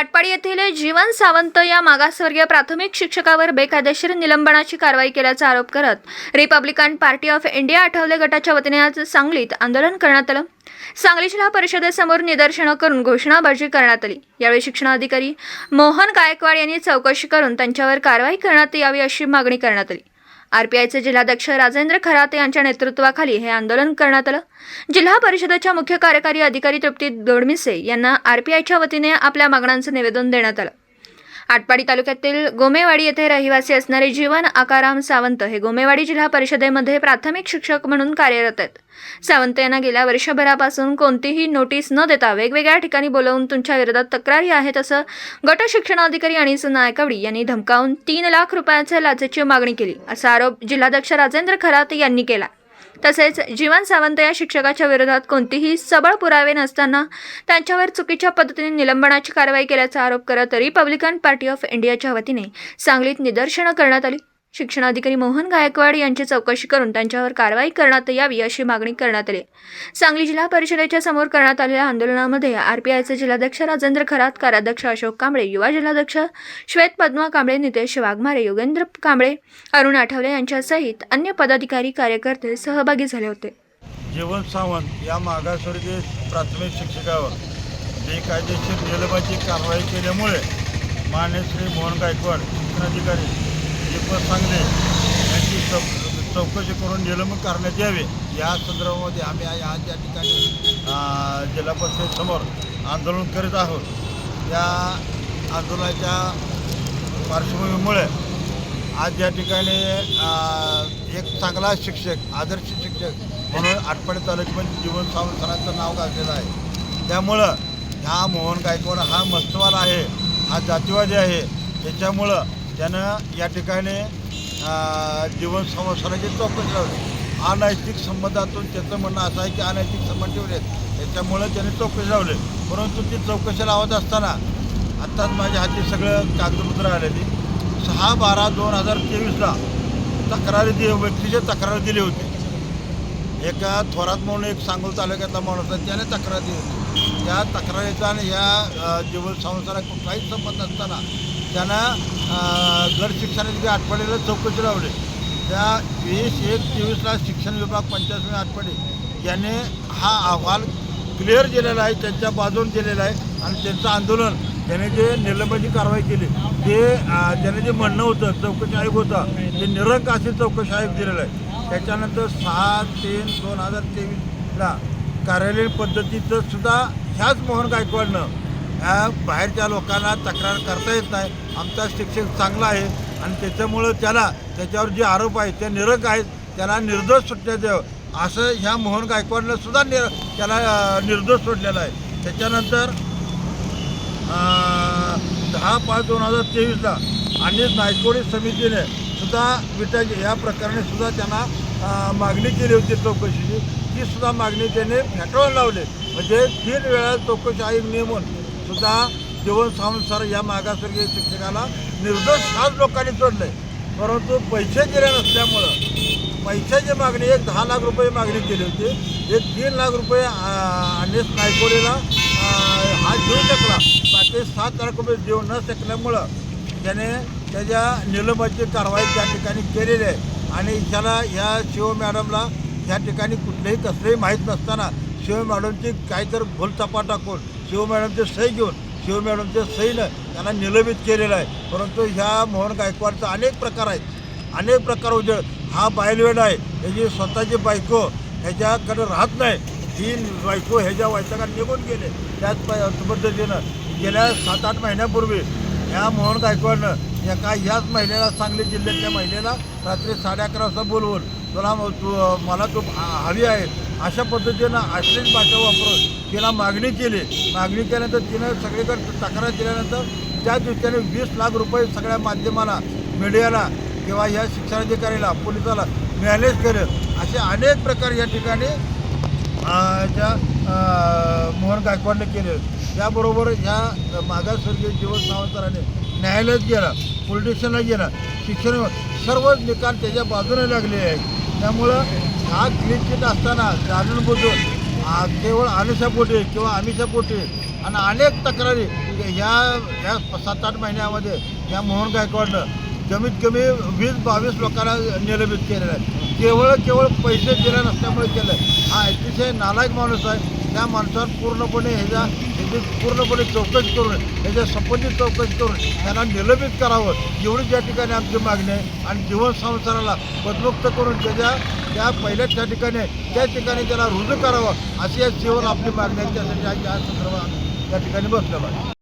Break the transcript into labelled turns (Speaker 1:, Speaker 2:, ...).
Speaker 1: काटपाडी येथील जीवन सावंत या मागासवर्गीय प्राथमिक शिक्षकावर बेकायदेशीर निलंबनाची कारवाई केल्याचा आरोप करत republican party of India Athawale गटाच्या वतीने आज सांगलीत आंदोलन करण्यात आलं. सांगली जिल्हा परिषदेसमोर निदर्शनं करून घोषणाबाजी करण्यात आली. यावेळी शिक्षणाधिकारी मोहन गायकवाड यांनी चौकशी करून त्यांच्यावर कारवाई करण्यात यावी अशी मागणी करण्यात आली. आरपीआयचे जिल्हाध्यक्ष राजेंद्र खराते यांच्या नेतृत्वाखाली हे आंदोलन करण्यात आलं. जिल्हा परिषदेच्या मुख्य कार्यकारी अधिकारी तृप्ती दोडमिसे यांना आरपीआयच्या वतीने आपल्या मागण्यांचं निवेदन देण्यात आलं. आटपाडी तालुक्यातील गोमेवाडी येथे रहिवासी असणारे जीवन आकाराम सावंत हे गोमेवाडी जिल्हा परिषदेमध्ये प्राथमिक शिक्षक म्हणून कार्यरत आहेत. सावंत यांना गेल्या वर्षभरापासून कोणतीही नोटीस न देता वेगवेगळ्या ठिकाणी बोलवून तुमच्या विरोधात तक्रारी आहेत असं गट शिक्षणाधिकारी अनिस नायकवडी यांनी धमकावून तीन लाख रुपयाच्या लाचेची मागणी केली असा आरोप जिल्हाध्यक्ष राजेंद्र खरात यांनी केला. तसेच जीवन सावंत या शिक्षकाच्या विरोधात कोणतीही सबळ पुरावे नसताना त्यांच्यावर चुकीच्या पद्धतीने निलंबनाची कारवाई केल्याचा आरोप करत रिपब्लिकन पार्टी ऑफ इंडियाच्या वतीने सांगलीत निदर्शनं करण्यात आली. शिक्षणाधिकारी मोहन गायकवाड यांची चौकशी करून त्यांच्यावर कारवाई करण्यात यावी अशी मागणी करण्यात आली. सांगली जिल्हा परिषदेच्या समोर करण्यात आलेल्या आंदोलनामध्ये आरपीआयचे जिल्हाध्यक्ष राजेंद्र खरात कार्याध्यक्ष अशोक कांबळे युवा जिल्हाध्यक्ष श्वेत पद्मा कांबळे नितेश वाघमारे योगेंद्र कांबळे अरुण आठवले यांच्यासहित अन्य पदाधिकारी कार्यकर्ते सहभागी झाले होते.
Speaker 2: जीवन सावंत या मागासवर्गीय प्राथमिक शिक्षकावर बेकायदेशीर निलंबनाची कारवाई केल्यामुळे मान्य श्री मोहन गायकवाड शिक्षणाधिकारी पण सांगले यांची चौ चौकशी करून निलंबन करण्यात यावे. या संदर्भामध्ये आम्ही आज या ठिकाणी जिल्हा परिषदेसमोर आंदोलन करीत आहोत. या आंदोलनाच्या पार्श्वभूमीमुळे आज या ठिकाणी एक चांगला शिक्षक आदर्श शिक्षक म्हणून आटपाडी तालुक्यामध्ये जीवन सावंत सरांचं नाव गाजलेलं आहे. त्यामुळं हा मोहन गायकवाड हा मस्तवाल आहे. हा जातीवादी आहे. त्याच्यामुळं त्यानं या ठिकाणी जीवन संवसाराची चौकशी लावली. अनैतिक संबंधातून त्याचं म्हणणं असं आहे की अनैतिक संबंध ठेवलेत त्याच्यामुळं त्याने चौकशी लावली. परंतु ती चौकशी लावत असताना आत्ताच माझ्या हाती सगळं कागदपत्र आलेली. सहा बारा दोन हजार तेवीसला तक्रारी दि व्यक्तीची तक्रार दिली होती. एका थोरात म्हणून एक सांगोल तालुक्यातला माणूस आहे त्याने तक्रार दिली होती. त्या तक्रारीचा आणि ह्या जीवन संसारा कुठलाही संबंध असताना त्यानं अ, गट शिक्षणाची आठवड्याला चौकशी लावली. त्या वीस एक तेवीसला शिक्षण विभाग पंचायत आठवडे याने हा अहवाल क्लिअर दिलेला आहे त्यांच्या बाजून दिलेला आहे आणि त्यांचं आंदोलन त्याने जे निलंबनाची कारवाई केली ते त्याने जे म्हणणं होतं चौकशी आयोग होता ते निरंकाशी चौकशी आयोग दिलेलं आहे. त्याच्यानंतर सहा तीन दोन हजार तेवीसला कार्यालयीन पद्धतीचं सुद्धा ह्याच मोहन गायकवाडनं बाहेरच्या लोकांना तक्रार करता येत नाही. आमचा शिक्षक चांगला आहे. आणि त्याच्यामुळं त्याला त्याच्यावर जे आरोप आहेत ते निरक आहेत. त्याला निर्दोष सुटण्यात द्यावं असं ह्या मोहन गायकवाडनं सुद्धा निर त्याला निर्दोष सोडलेला आहे. त्याच्यानंतर दहा पाच दोन हजार तेवीसला आणि नायकोडी समितीने सुद्धा विटाची या प्रकरणी सुद्धा त्यांना मागणी केली होती चौकशीची. ती सुद्धा मागणी त्याने फेटाळून लावली. म्हणजे तीन वेळा चौकशी आयोग नेमून सुद्धा जीवन संसार या मागासवर्गीय शिक्षकाला निर्दोष सात लोकांनी सोडलं आहे परंतु पैसे दिले नसल्यामुळं पैशाची मागणी एक दहा लाख रुपये मागणी केली होती. एक तीन लाख रुपये अनेस नायकोडीला हा देऊ शकला. बाकी सात लाख रुपये देऊ न शकल्यामुळं त्याने त्याच्या निलंबाची कारवाई त्या ठिकाणी केलेली आहे. आणि त्याला ह्या शिव मॅडमला ह्या ठिकाणी कुठलेही कसलेही माहीत नसताना शिव मॅडमची काहीतरी भूलचपा टाकून शिव मॅडमचे सही घेऊन शिव मॅडमच्या सहीनं त्यांना निलंबित केलेलं आहे. परंतु ह्या मोहन गायकवाडचा अनेक प्रकार आहेत. अनेक प्रकार उजळ हा बायलवेड आहे. ह्याची स्वतःची बायको ह्याच्याकडे राहत नाही. ही बायको ह्याच्या वैतागात निघून गेले. त्याच पद्धतीनं गेल्या सात आठ महिन्यापूर्वी ह्या मोहन गायकवाडनं एका ह्याच महिलेला सांगली जिल्ह्यातल्या महिलेला रात्री साडे अकरा वाजता बोलवून तुला तू मला तू हवी आहे. अशा पद्धतीनं अश्लील भाषा वापरून तिला मागणी केली. मागणी केल्यानंतर तिनं सगळीकडे तक्रार दिल्यानंतर त्या दृष्टीने वीस लाख रुपये सगळ्या माध्यमाला मीडियाला किंवा या शिक्षणाधिकारीला पोलिसाला मॅनेज केलं. असे अनेक प्रकार या ठिकाणी ज्या मोहन गायकवाडने केले. त्याबरोबर ह्या मागासवर्गीय जीवन सावंतराने न्यायालयात गेला पोलीस स्टेशनला गेला. शिक्षण सर्व निकाल त्याच्या बाजूने लागले आहेत. त्यामुळं हा क्लीन चिट असताना जाणून बुजून केवळ अनुषापोटी किंवा आमिषापोटी आणि अनेक तक्रारी ह्या ह्या सात आठ महिन्यामध्ये या मोहन गायकवाडनं कमीत कमी वीस बावीस लोकांना निलंबित केलेलं आहे. केवळ केवळ पैसे दिले नसल्यामुळे केलं हा अतिशय नालायक माणूस आहे. त्या माणसावर पूर्णपणे ह्याच्या ह्याची पूर्णपणे चौकशी करून त्याच्या संबंधित चौकशी करून त्यांना निलंबित करावं एवढीच या ठिकाणी आमची मागणी आहे. आणि जीवन संसाराला बदमुक्त करून त्याच्या त्या पहिल्या त्या ठिकाणी त्या ठिकाणी त्याला रुजू करावं अशी या जीवन आपली मागणी आहे. त्यासाठी आज या संदर्भात त्या ठिकाणी बसलं पाहिजे